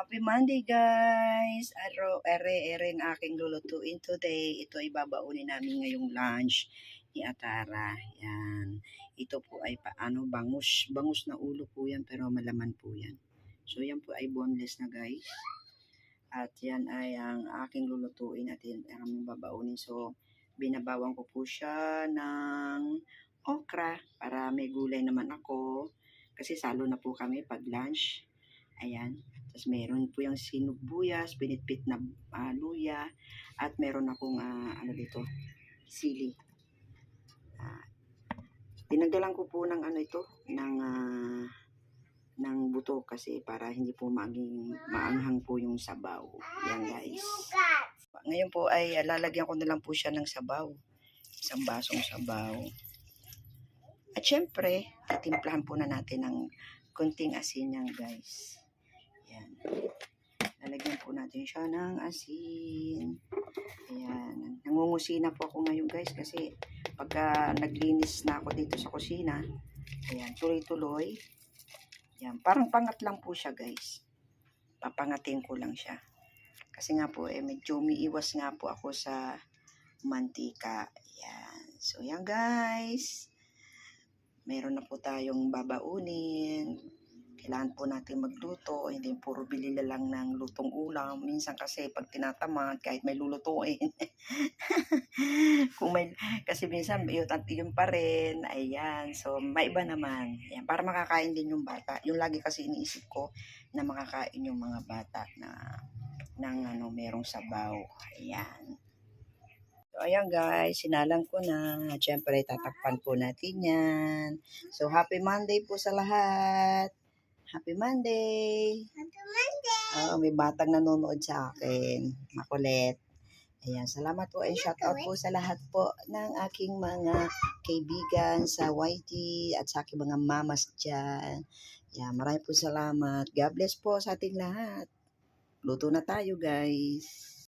Happy Monday guys! Araw, ere, ere ang aking lulutuin today. Ito ay babaunin namin ngayong lunch ni Atara. Yan. Ito po ay paano bangus. Bangus na ulo po yan pero malaman po yan. So yan po ay boneless na guys. At yan ay ang aking lulutuin at yan ang babaunin. So binabawan ko po siya ng okra para may gulay naman ako. Kasi salo na po kami pag lunch. Ayan. Tapos meron po yung sinubuyas, pinitpit na ah, luya, at meron akong ah, ano dito, sili. Ah, tinanggalan ko po ng ano ito, ng ah, ng buto kasi para hindi po maging maanghang po yung sabaw. Yan guys. Ngayon po ay lalagyan ko na lang po siya ng sabaw. Isang basong sabaw. At syempre, titimplahan po na natin ng konting asin yan guys. Ayan. Lalagyan po natin siya ng asin. Ayan. Nangungusi na po ako ngayon guys kasi pagka naglinis na ako dito sa kusina, ayan, tuloy-tuloy. Ayan. Parang pangat lang po siya guys. Papangatin ko lang siya. Kasi nga po, eh, medyo umiiwas nga po ako sa mantika. Ayan. So, yan guys. Meron na po tayong babaunin kailangan po natin magluto, hindi puro bili na lang ng lutong ulam. Minsan kasi pag tinatamad, kahit may lulutuin. Kung may, kasi minsan yun, at pa rin, ayan. So, maiba naman. Ayan, para makakain din yung bata. Yung lagi kasi iniisip ko na makakain yung mga bata na ng ano, merong sabaw. Ayan. So, ayan guys, sinalang ko na. Siyempre, tatakpan po natin yan. So, happy Monday po sa lahat. Happy Monday! Happy Monday! Oo, may batang nanonood sa akin. Makulit. Ayan, salamat po and shout out po sa lahat po ng aking mga kaibigan sa YT at sa aking mga mamas dyan. Ayan, maraming po salamat. God bless po sa ating lahat. Luto na tayo guys.